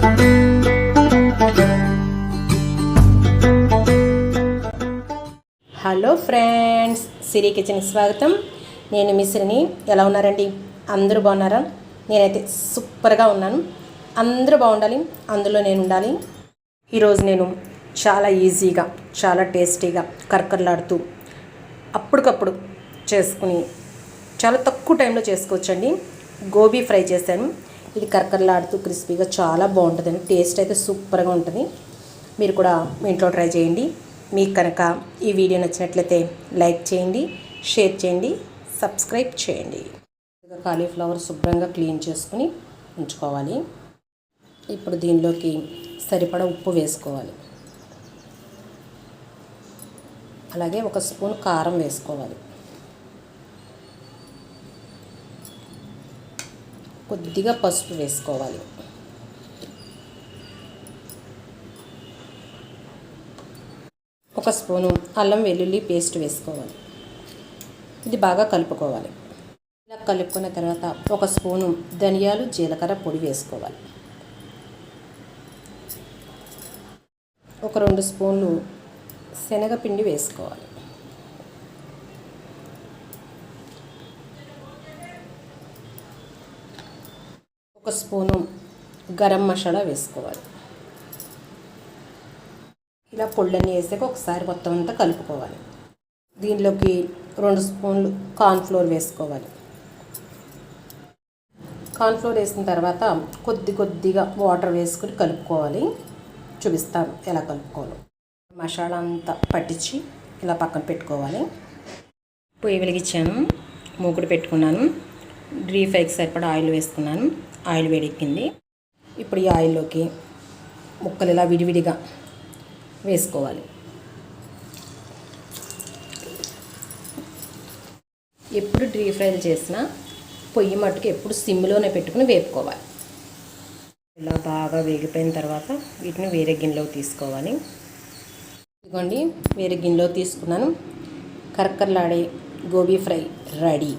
Hello friends సిరి kitchen స్వాగతం. నేను మిశ్రిని ఎలా ఉన్నారండి? అందరూ బాగున్నారా? నేనైతే సూపర్గా ఉన్నాను. అందరూ బాగుండాలి అందులో నేను ఉండాలి. ఈరోజు నేను చాలా ఈజీగా చాలా టేస్టీగా కరకరలాడుతూ అప్పటికప్పుడు చేసుకుని చాలా తక్కువ టైంలో చేసుకోవచ్చండి. గోబీ ఫ్రై చేశాను. ఇది కరకరలాడుతూ క్రిస్పీగా చాలా బాగుంటుందండి. టేస్ట్ అయితే సూపర్గా ఉంటుంది. మీరు కూడా మీ ఇంట్లో ట్రై చేయండి. మీకు కనుక ఈ వీడియో నచ్చినట్లయితే లైక్ చేయండి షేర్ చేయండి సబ్స్క్రైబ్ చేయండి. కాలీఫ్లవర్ శుభ్రంగా క్లీన్ చేసుకుని ఉంచుకోవాలి. ఇప్పుడు దీనిలోకి సరిపడా ఉప్పు వేసుకోవాలి. అలాగే ఒక స్పూన్ కారం వేసుకోవాలి. కొద్దిగా పసుపు వేసుకోవాలి. ఒక స్పూను అల్లం వెల్లుల్లి పేస్ట్ వేసుకోవాలి. ఇది బాగా కలుపుకోవాలి. ఇలా కలుపుకున్న తర్వాత ఒక స్పూను ధనియాలు జీలకర్ర పొడి వేసుకోవాలి. ఒక రెండు స్పూన్లు శనగపిండి వేసుకోవాలి. ఒక స్పూను గరం మసాలా వేసుకోవాలి. ఇలా పొళ్ళన్నీ వేసాక ఒకసారి మొత్తం అంతా కలుపుకోవాలి. దీనిలోకి రెండు స్పూన్లు కార్న్ఫ్లోర్ వేసుకోవాలి. కార్న్ఫ్లోర్ వేసిన తర్వాత కొద్ది కొద్దిగా వాటర్ వేసుకుని కలుపుకోవాలి. చూపిస్తాను ఎలా కలుపుకోవాలో. మసాలా అంతా పట్టించి ఇలా పక్కన పెట్టుకోవాలి. పొయ్యి వెలిగించాను. మూకుడు పెట్టుకున్నాను. డ్రీ ఫ్రైకి సరిపడా ఆయిల్ వేసుకున్నాను. ఆయిల్ వేడెక్కింది. ఇప్పుడు ఈ ఆయిల్లోకి ముక్కలు ఇలా విడివిడిగా వేసుకోవాలి. ఎప్పుడు డ్రీ ఫ్రైలు చేసినా పొయ్యి మట్టుకు ఎప్పుడు సిమ్లోనే పెట్టుకుని వేపుకోవాలి. ఇలా బాగా వేగిపోయిన తర్వాత వీటిని వేరే గిన్నెలో తీసుకోవాలి. ఇదిగోండి వేరే గిన్నెలో తీసుకున్నాను. కరకరలాడే గోబీ ఫ్రై రెడీ.